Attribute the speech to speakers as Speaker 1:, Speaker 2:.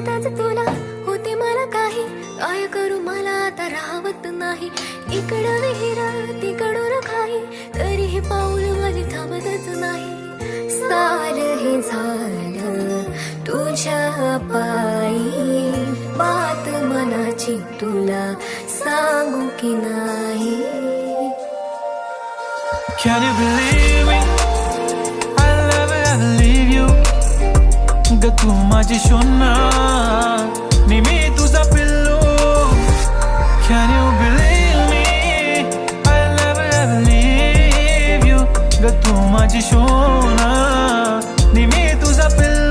Speaker 1: तुला होते मला काही. काय करू मला आता राहवत नाही. इकडं विहीर तिकडून काही. तरी हे पाऊल माझी थांबतच नाही. साल हे झालं तुझ्या पायी. बात मनाची तुला सांगू की नाही.
Speaker 2: Can you believe it? Can you believe me? I'll never ever leave you. Gattu maji shunna Nimi tu za pillu